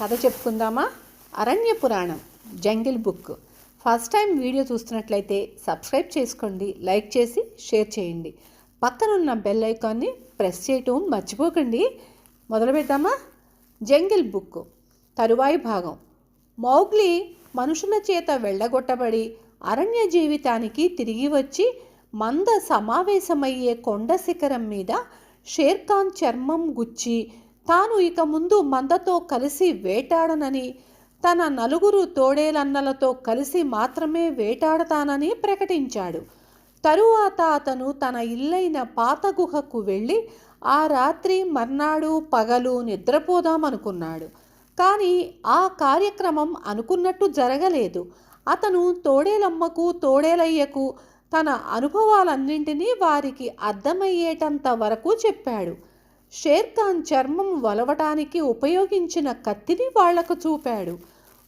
కథ చెప్పుకుందామా? అరణ్య పురాణం jungle book. First time video చూస్తున్నట్లయితే సబ్స్క్రైబ్ చేసుకోండి లైక్ చేసి షేర్ చేయండి. పక్కనున్న బెల్ ఐకాన్ని ప్రెస్ చేయటం మర్చిపోకండి. మొదలు పెడదామా? జంగిల్ బుక్ తరువాయి భాగం. మౌగ్లీ మనుషుల చేత వెళ్ళగొట్టబడి అరణ్య జీవితానికి తిరిగి వచ్చి మంద సమావేశమయ్యే కొండ శిఖరం మీద షేర్ఖాన్ చర్మం గుచ్చి తాను ఇక ముందు మందతో కలిసి వేటాడనని తన నలుగురు తోడేలన్నలతో కలిసి మాత్రమే వేటాడతానని ప్రకటించాడు. తరువాత అతను తన ఇల్లైన పాత గుహకు వెళ్ళి ఆ రాత్రి మర్నాడు పగలు నిద్రపోదామనుకున్నాడు. కానీ ఆ కార్యక్రమం అనుకున్నట్టు జరగలేదు. అతను తోడేలమ్మకు తోడేలయ్యకు తన అనుభవాలన్నింటినీ వారికి అర్థమయ్యేటంత వరకు చెప్పాడు. షేర్ఖాన్ చర్మం వలవటానికి ఉపయోగించిన కత్తిని వాళ్ళకు చూపాడు.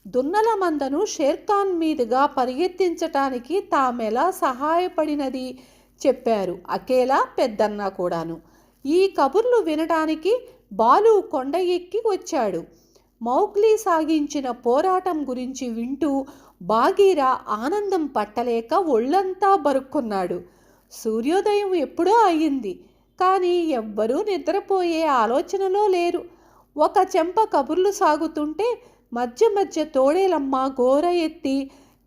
దున్నల మందను షేర్ఖాన్ మీదుగా పరిగెత్తించటానికి తామెలా సహాయపడినది చెప్పారు అకేలా పెద్దన్న కూడాను. ఈ కబుర్లు వినటానికి బాలు కొండ ఎక్కి వచ్చాడు. మౌగ్లీ సాగించిన పోరాటం గురించి వింటూ బాగీరా ఆనందం పట్టలేక ఒళ్ళంతా బరుక్కున్నాడు. సూర్యోదయం ఎప్పుడో అయ్యింది. కానీ ఎవ్వరూ నిద్రపోయే ఆలోచనలో లేరు. ఒక చెంప కబుర్లు సాగుతుంటే మధ్య మధ్య తోడేలమ్మ గోర ఎత్తి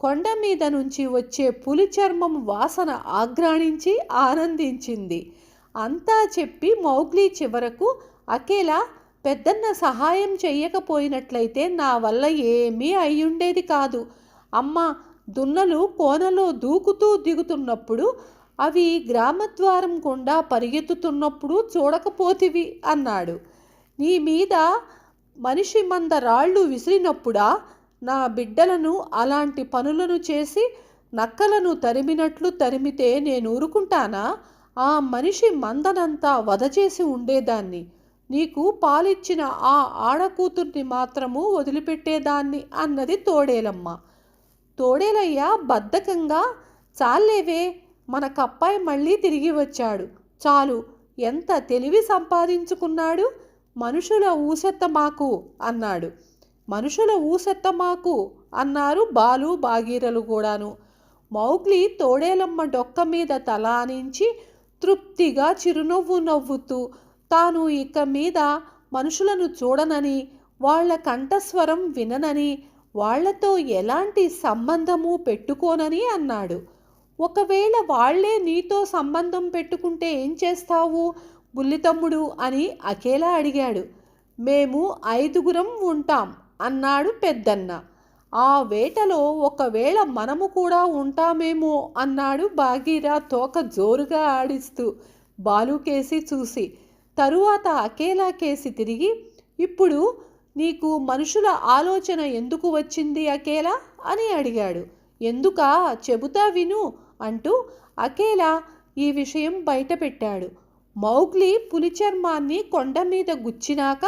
కొండ మీద నుంచి వచ్చే పులి చర్మం వాసన ఆగ్రాణించి ఆనందించింది. అంతా చెప్పి మౌగ్లీ చివరకు అకేలా పెద్దన్న సహాయం చెయ్యకపోయినట్లయితే నా వల్ల ఏమీ అయ్యుండేది కాదు. అమ్మ దున్నలు కోనలో దూకుతూ దిగుతున్నప్పుడు అవి గ్రామద్వారం గుండా పరిగెత్తుతున్నప్పుడు చూడకపోతివి అన్నాడు. నీ మీద మనిషి మంద రాళ్ళు విసిరినప్పుడా నా బిడ్డలను అలాంటి పనులను చేసి నక్కలను తరిమినట్లు తరిమితే నేను ఊరుకుంటానా? ఆ మనిషి మందనంతా వదచేసి ఉండేదాన్ని. నీకు పాలిచ్చిన ఆ ఆడకూతుర్ని మాత్రము వదిలిపెట్టేదాన్ని అన్నది తోడేలమ్మ. తోడేలయ్య బద్ధకంగా చాలేవే మన కప్పాయి మళ్ళీ తిరిగి వచ్చాడు. చాలు ఎంత తెలివి సంపాదించుకున్నాడు? మనుషుల ఊసెత్త మాకు అన్నాడు. మనుషుల ఊసెత్త మాకు అన్నారు బాలు బాగీరలు కూడాను. మౌగ్లి తోడేలమ్మ డొక్క మీద తలానించి తృప్తిగా చిరునవ్వు నవ్వుతూ తాను ఇక మీద మనుషులను చూడనని వాళ్ళ కంఠస్వరం విననని వాళ్ళతో ఎలాంటి సంబంధము పెట్టుకోనని అన్నాడు. ఒకవేళ వాళ్ళే నీతో సంబంధం పెట్టుకుంటే ఏం చేస్తావు? బుల్లితమ్ముడు అని అకేలా అడిగాడు. మేము ఐదుగురం ఉంటాం అన్నాడు పెద్దన్న. ఆ వేటలో ఒకవేళ మనము కూడా ఉంటామేమో అన్నాడు బాగీరా తోక జోరుగా ఆడిస్తూ బాలుకేసి చూసి. తరువాత అకేలా కేసి తిరిగి ఇప్పుడు నీకు మనుషుల ఆలోచన ఎందుకు వచ్చింది అకేలా అని అడిగాడు. ఎందుకా? చెబుతా విను. అంటూ అకేలా ఈ విషయం బయటపెట్టాడు. మౌగ్లీ పులి చర్మాన్ని కొండ మీద గుచ్చినాక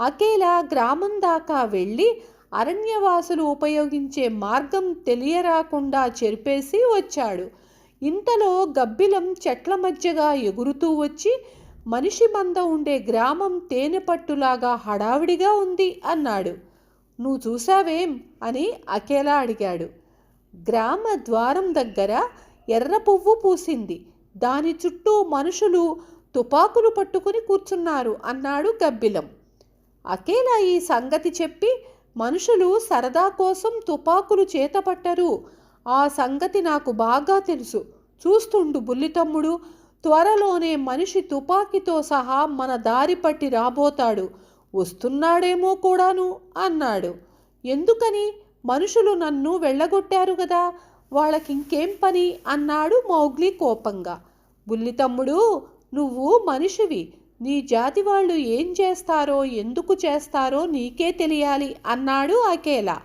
అకేలా గ్రామం దాకా వెళ్ళి అరణ్యవాసులు ఉపయోగించే మార్గం తెలియరాకుండా చెరిపేసి వచ్చాడు. ఇంతలో గబ్బిలం చెట్ల మధ్యగా ఎగురుతూ వచ్చి మనిషి మంద ఉండే గ్రామం తేనె పట్టులాగా హడావిడిగా ఉంది అన్నాడు. నువ్వు చూసావేం? అని అకేలా అడిగాడు. గ్రామ ద్వారం దగ్గర ఎర్ర పువ్వు పూసింది. దాని చుట్టూ మనుషులు తుపాకులు పట్టుకుని కూర్చున్నారు అన్నాడు గబ్బిలం. అకేలా ఈ సంగతి చెప్పి మనుషులు సరదా కోసం తుపాకులు చేతపట్టరు ఆ సంగతి నాకు బాగా తెలుసు. చూస్తుండు బుల్లితమ్ముడు త్వరలోనే మనిషి తుపాకీతో సహా మన దారి పట్టి రాబోతాడు. వస్తున్నాడేమో కూడాను అన్నాడు. ఎందుకని? మనుషులు నన్ను వెళ్ళగొట్టారు కదా వాళ్ళకింకేం పని? అన్నాడు మౌగ్లీ కోపంగా. బుల్లి తమ్ముడు నువ్వు మనిషివి. నీ జాతి వాళ్ళు ఏం చేస్తారో ఎందుకు చేస్తారో నీకే తెలియాలి అన్నాడు అకేలా.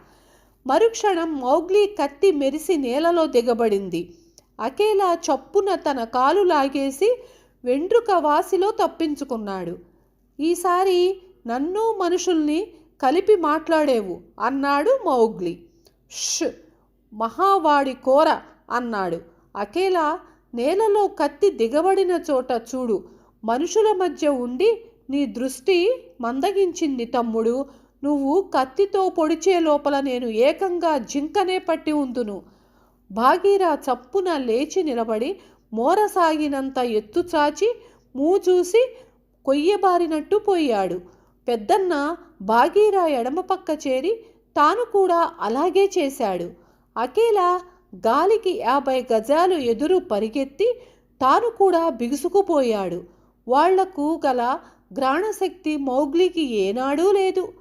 మరుక్షణం మౌగ్లీ కత్తి మెరిసి నేలలో దిగబడింది. అకేలా చప్పున తన కాలు లాగేసి వెంట్రుక వాసిలో తప్పించుకున్నాడు. ఈసారి నన్ను మనుషుల్ని కలిపి మాట్లాడేవు అన్నాడు మౌగ్లి. ష్ మహావాడి కోర అన్నాడు. అకేలా నేలలో కత్తి దిగబడిన చోట చూడు. మనుషుల మధ్య ఉండి నీ దృష్టి మందగించింది తమ్ముడు. నువ్వు కత్తితో పొడిచే లోపల నేను ఏకంగా జింకనే పట్టి ఉందును. భాగీరా చప్పున లేచి నిలబడి మోరసాగినంత ఎత్తు చాచి మూచూసి కొయ్యబారినట్టు పోయాడు. పెద్దన్న భాగీరా ఎడమ పక్క చేరి తాను కూడా అలాగే చేశాడు. అకేలా గాలికి యాభై గజాలు ఎదురు పరిగెత్తి తాను కూడా బిగుసుకుపోయాడు. వాళ్ళకు గల గ్రాణశక్తి మౌగ్లికి ఏనాడూ లేదు.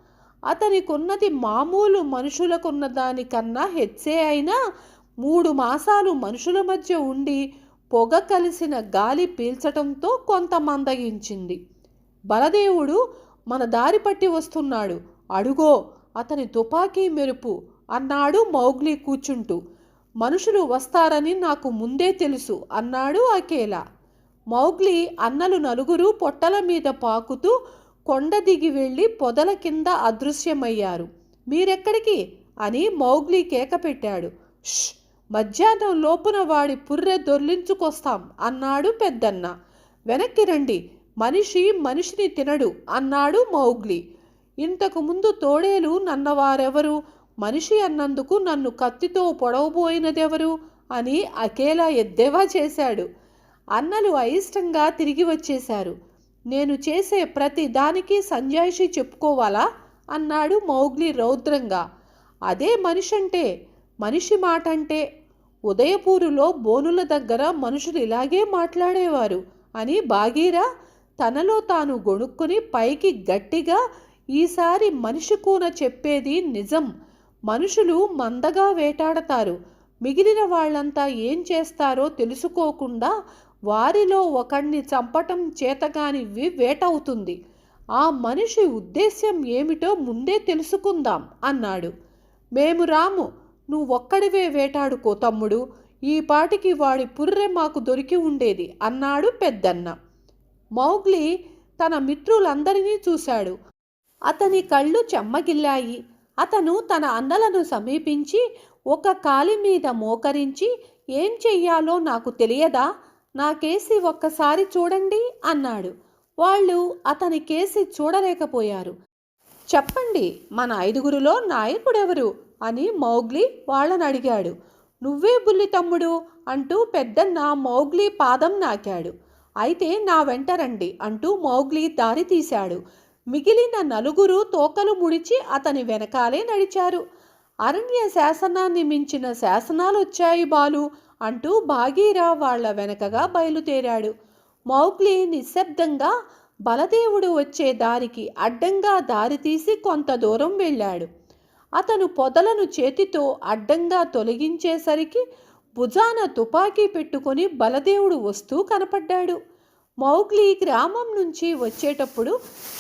అతనికున్నది మామూలు మనుషులకున్న దానికన్నా హెచ్చే అయినా మూడు మాసాలు మనుషుల మధ్య ఉండి పొగ కలిసిన గాలి పీల్చటంతో కొంత మందగించింది. బలదేవుడు మన దారి పట్టి వస్తున్నాడు. అడుగో అతని తుపాకీ మెరుపు. అన్నాడు మౌగ్లీ కూర్చుంటూ మనుషులు వస్తారని నాకు ముందే తెలుసు అన్నాడు అకేలా. మౌగ్లీ అన్నలు నలుగురు పొట్టల మీద పాకుతూ కొండ దిగి వెళ్ళి పొదల కింద అదృశ్యమయ్యారు. మీరెక్కడికి? అని మౌగ్లీ కేక పెట్టాడు. ష్ మధ్యాహ్నం లోపున వాడి పుర్రె దొర్లించుకొస్తాం అన్నాడు పెద్దన్న. వెనక్కి రండి. మనిషి మనిషిని తినడు అన్నాడు మౌగ్లి. ఇంతకుముందు తోడేలు నన్నవారెవరు? మనిషి అన్నందుకు నన్ను కత్తితో పొడవబోయినదెవరు? అని అకేలా ఎద్దేవా చేశాడు. అన్నలు అయిష్టంగా తిరిగి వచ్చేశారు. నేను చేసే ప్రతి దానికి సంజాయిషి చెప్పుకోవాలా? అన్నాడు మౌగ్లి రౌద్రంగా. అదే మనిషి అంటే మనిషి మాట అంటే ఉదయపూరులో బోనుల దగ్గర మనుషులు ఇలాగే మాట్లాడేవారు అని బాగీరా తనలో తాను గొణుక్కుని పైకి గట్టిగా ఈసారి మనిషి కూన చెప్పేది నిజం. మనుషులు మందగా వేటాడతారు. మిగిలిన వాళ్ళంతా ఏం చేస్తారో తెలుసుకోకుండా వారిలో ఒకణ్ణి చంపటం చేతగానివి వేటవుతుంది. ఆ మనిషి ఉద్దేశ్యం ఏమిటో ముందే తెలుసుకుందాం అన్నాడు. మేము రాము నువ్వొక్కడివే వేటాడుకో తమ్ముడు. ఈ పాటికి వాడి పుర్రె మాకు దొరికి ఉండేది అన్నాడు పెద్దన్న. మౌగ్లీ తన మిత్రులందరినీ చూశాడు. అతని కళ్ళు చెమ్మగిల్లాయి. అతను తన అన్నలను సమీపించి ఒక కాలి మీద మోకరించి ఏం చెయ్యాలో నాకు తెలియదా? నా కేసి ఒక్కసారి చూడండి అన్నాడు. వాళ్ళు అతని కేసి చూడలేకపోయారు. చెప్పండి మన ఐదుగురిలో నాయకుడెవరు? అని మౌగ్లీ వాళ్ళని అడిగాడు. నువ్వే బుల్లి తమ్ముడు అంటూ పెద్దన్న మౌగ్లీ పాదం నాకాడు. అయితే నా వెంట రండి అంటూ మౌగ్లీ దారి తీశాడు. మిగిలిన నలుగురు తోకలు ముడిచి అతని వెనకాలే నడిచారు. అరణ్య శాసనాన్ని మించిన శాసనాలు వచ్చాయి బాలు అంటూ భాగీరా వాళ్ళ వెనకగా బయలుదేరాడు. మౌగ్లీ నిశ్శబ్దంగా బలదేవుడు వచ్చే దారికి అడ్డంగా దారితీసి కొంత దూరం వెళ్ళాడు. అతను పొదలను చేతితో అడ్డంగా తొలగించేసరికి భుజాన తుపాకీ పెట్టుకొని బలదేవుడు వస్తూ కనపడ్డాడు. మౌగ్లీ గ్రామం నుంచి వచ్చేటప్పుడు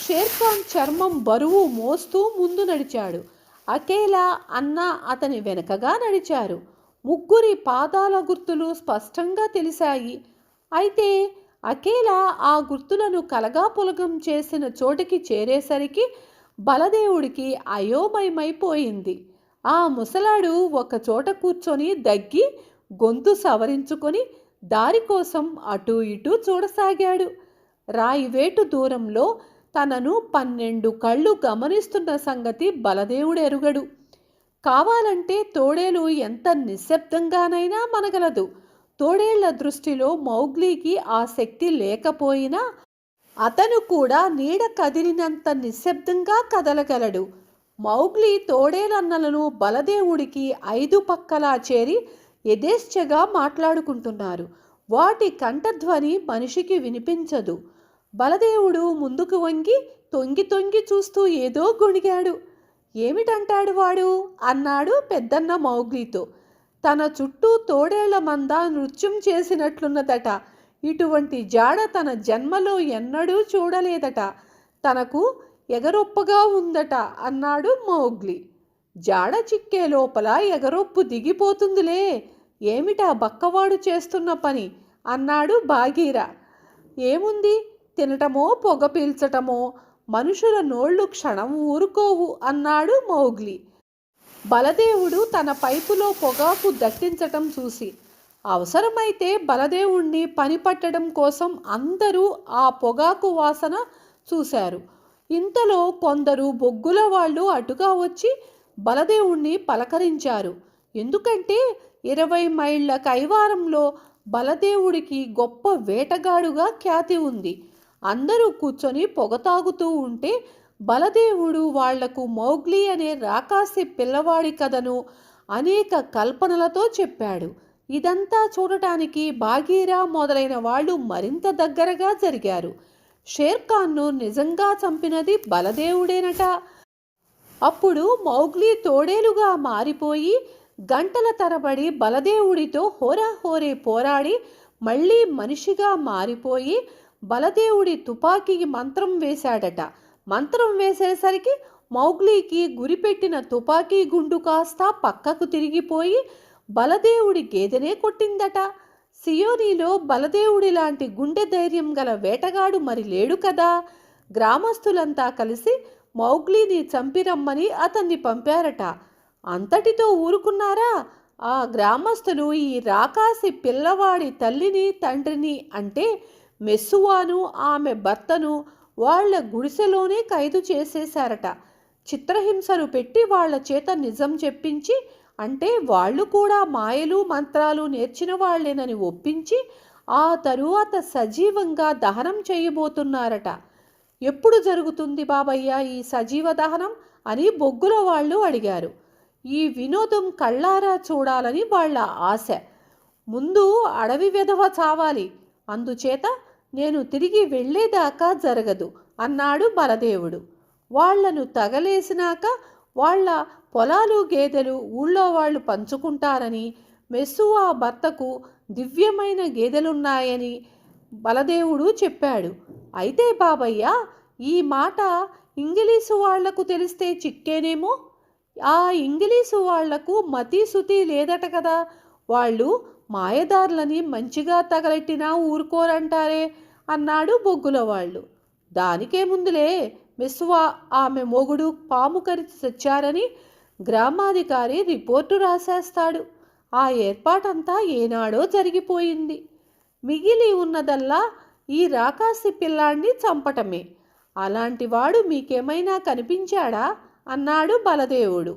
షేర్ఖాన్ చర్మం బరువు మోస్తూ ముందు నడిచాడు. అకేలా అన్న అతని వెనకగా నడిచారు. ముగ్గురి పాదాల గుర్తులు స్పష్టంగా తెలిసాయి అయితే అకేలా ఆ గుర్తులను కలగాపులగం చేసిన చోటికి చేరేసరికి బలదేవుడికి అయోమయమైపోయింది. ఆ ముసలాడు ఒక చోట కూర్చొని దగ్గి గొంతు సవరించుకొని దారి కోసం అటూ ఇటూ చూడసాగాడు. రాయివేటు దూరంలో తనను పన్నెండు కళ్ళు గమనిస్తున్న సంగతి బలదేవుడెరుగడు. కావాలంటే తోడేలు ఎంత నిశ్శబ్దంగానైనా మనగలదు. తోడేళ్ళ దృష్టిలో మౌగ్లీకి ఆ శక్తి లేకపోయినా అతను కూడా నీడ కదిలినంత నిశ్శబ్దంగా కదలగలడు. మౌగ్లీ తోడేలన్నలను బలదేవుడికి ఐదు పక్కలా చేరి యథేచ్ఛగా మాట్లాడుకుంటున్నారు. వాటి కంఠధ్వని మనిషికి వినిపించదు. బలదేవుడు ముందుకు వంగి తొంగి తొంగి చూస్తూ ఏదో గొణిగాడు. ఏమిటంటాడు వాడు? అన్నాడు పెద్దన్న మౌగ్లీతో. తన చుట్టూ తోడేళ్ళ మంద నృత్యం చేసినట్లున్నదట. ఇటువంటి జాడ తన జన్మలో ఎన్నడూ చూడలేదట. తనకు ఎగరొప్పగా ఉందట అన్నాడు మౌగ్లీ. జాడ చిక్కే లోపల ఎగరొప్పు దిగిపోతుందిలే. ఏమిటా బక్కవాడు చేస్తున్న పని? అన్నాడు బాగీర ఏముంది? తినటమో పొగ పీల్చటమో మనుషుల నోళ్ళు క్షణం ఊరుకోవు అన్నాడు మౌగ్లి. బలదేవుడు తన పైపులో పొగాకు దట్టించటం చూసి అవసరమైతే బలదేవుణ్ణి పని పట్టడం కోసం అందరూ ఆ పొగాకు వాసన చూశారు. ఇంతలో కొందరు బొగ్గుల వాళ్ళు అటుగా వచ్చి బలదేవుణ్ణి పలకరించారు. ఎందుకంటే ఇరవై మైళ్ళ కైవారంలో బలదేవుడికి గొప్ప వేటగాడుగా ఖ్యాతి ఉంది. అందరూ కూర్చొని పొగ తాగుతూ ఉంటే బలదేవుడు వాళ్ళకు మౌగ్లీ అనే రాకాసి పిల్లవాడి కథను అనేక కల్పనలతో చెప్పాడు. ఇదంతా చూడటానికి బాగీరా మొదలైన వాళ్ళు మరింత దగ్గరగా జరిగారు. షేర్ఖాన్ను నిజంగా చంపినది బలదేవుడేనట. అప్పుడు మౌగ్లీ తోడేలుగా మారిపోయి గంటల తరబడి బలదేవుడితో హోరాహోరే పోరాడి మళ్ళీ మనిషిగా మారిపోయి బలదేవుడి తుపాకీకి మంత్రం వేశాడట. మంత్రం వేసేసరికి మౌగ్లీకి గురిపెట్టిన తుపాకీ గుండు కాస్త పక్కకు తిరిగిపోయి బలదేవుడి గేదెనే కొట్టిందట. సియోనిలో బలదేవుడి లాంటి గుండె ధైర్యం గల వేటగాడు మరి లేడు కదా? గ్రామస్తులంతా కలిసి మౌగ్లీని చంపిరమ్మని అతన్ని పంపారట. అంతటితో ఊరుకున్నారా? ఆ గ్రామస్తులు ఈ రాకాసి పిల్లవాడి తల్లిని తండ్రిని అంటే మెస్సువాను ఆమె భర్తను వాళ్ళ గుడిసెలోనే ఖైదు చేసేశారట. చిత్రహింసలు పెట్టి వాళ్ళ చేత నిజం చెప్పించి అంటే వాళ్ళు కూడా మాయలు మంత్రాలు నేర్చిన వాళ్ళేనని ఒప్పించి ఆ తరువాత సజీవంగా దహనం చేయబోతున్నారట. ఎప్పుడు జరుగుతుంది బాబయ్య ఈ సజీవ దహనం? అని బొగ్గుల వాళ్ళు అడిగారు. ఈ వినోదం కళ్ళారా చూడాలని వాళ్ళ ఆశ. ముందు అడవి వెధవ చావాలి. అందుచేత నేను తిరిగి వెళ్ళేదాకా జరగదు అన్నాడు బలదేవుడు. వాళ్ళను తగలేసినాక వాళ్ళ పొలాలు గేదెలు ఊళ్ళో వాళ్ళు పంచుకుంటారని మెస్సువా భర్తకు దివ్యమైన గేదెలున్నాయని బలదేవుడు చెప్పాడు. అయితే బాబయ్య ఈ మాట ఇంగిలీసు వాళ్ళకు తెలిస్తే చిక్కేనేమో? ఆ ఇంగ్లీషు వాళ్ళకు మతి శుతి లేదట కదా. వాళ్ళు మాయదారులని మంచిగా తగలెట్టినా ఊరుకోరంటారే అన్నాడు బొగ్గుల వాళ్ళు. దానికేముందులే మిస్వా ఆమె మొగుడు పాము కరిచి చచ్చారని గ్రామాధికారి రిపోర్టు రాసేస్తాడు. ఆ ఏర్పాటంతా ఏనాడో జరిగిపోయింది. మిగిలి ఉన్నదల్లా ఈ రాకాసి పిల్లాన్ని చంపటమే. అలాంటివాడు మీకేమైనా కనిపించాడా? అన్నాడు బలదేవుడు.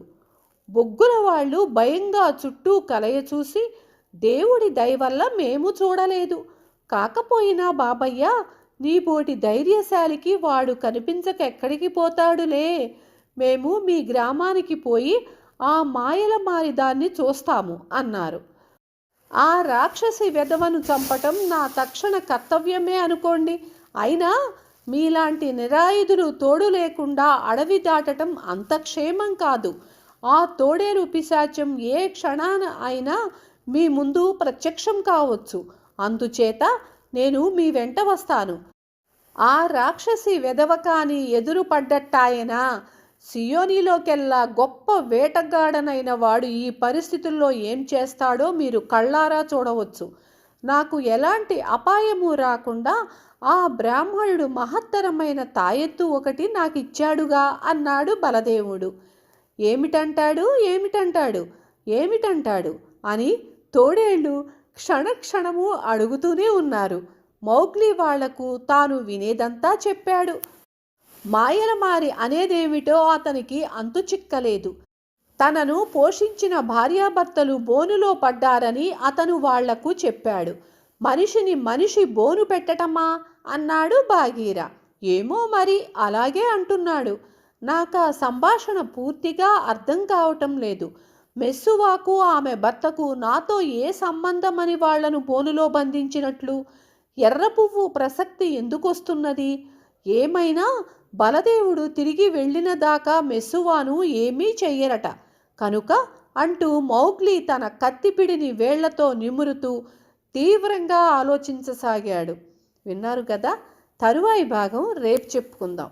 బొగ్గుల వాళ్ళు భయంగా చుట్టూ కలయ చూసి దేవుడి దయ వల్ల మేము చూడలేదు. కాకపోయినా బాబయ్య నీపోటి ధైర్యశాలికి వాడు కనిపించక ఎక్కడికి పోతాడులే. మేము మీ గ్రామానికి పోయి ఆ మాయల మారి దాన్ని చూస్తాము అన్నారు. ఆ రాక్షసి వెధవను చంపటం నా తక్షణ కర్తవ్యమే అనుకోండి. అయినా మీలాంటి నిరాయుధులు తోడు లేకుండా అడవి దాటటం అంత క్షేమం కాదు. ఆ తోడేరు పిశాచం ఏ క్షణాన అయినా మీ ముందు ప్రత్యక్షం కావచ్చు. అందుచేత నేను మీ వెంట వస్తాను. ఆ రాక్షసి వెదవకాని ఎదురు పడ్డట్టాయనా సియోనిలోకెల్లా గొప్ప వేటగాడనైన వాడు ఈ పరిస్థితుల్లో ఏం చేస్తాడో మీరు కళ్ళారా చూడవచ్చు. నాకు ఎలాంటి అపాయము రాకుండా ఆ బ్రాహ్మణుడు మహత్తరమైన తాయెత్తు ఒకటి నాకు ఇచ్చాడుగా అన్నాడు బలదేవుడు. ఏమిటంటాడు? ఏమిటంటాడు? ఏమిటంటాడు? అని తోడేళ్ళు క్షణక్షణము అడుగుతూనే ఉన్నారు. మౌగ్లీ వాళ్ళకు తాను వినేదంతా చెప్పాడు. మాయలమారి అనేదేమిటో అతనికి అంతు చిక్కలేదు. తనను పోషించిన భార్యాభర్తలు బోనులో పడ్డారని అతను వాళ్ళకు చెప్పాడు. మనిషిని మనిషి బోను పెట్టటమా? అన్నాడు భాగీర. ఏమో మరి అలాగే అంటున్నాడు. నాకు ఆ సంభాషణ పూర్తిగా అర్థం కావటం లేదు. మెస్సువాకు ఆమె భర్తకు నాతో ఏ సంబంధమని వాళ్ళను బోనులో బంధించినట్లు? ఎర్ర పువ్వు ప్రసక్తి ఎందుకొస్తున్నది? ఏమైనా బలదేవుడు తిరిగి వెళ్ళిన దాకా మెస్సువాను ఏమీ చెయ్యరట. కనుక అంటూ మౌగ్లీ తన కత్తిపిడిని వేళ్ళతో నిమురుతూ తీవ్రంగా ఆలోచించసాగాడు. విన్నారు కదా తరువాయి భాగం రేపు చెప్పుకుందాం.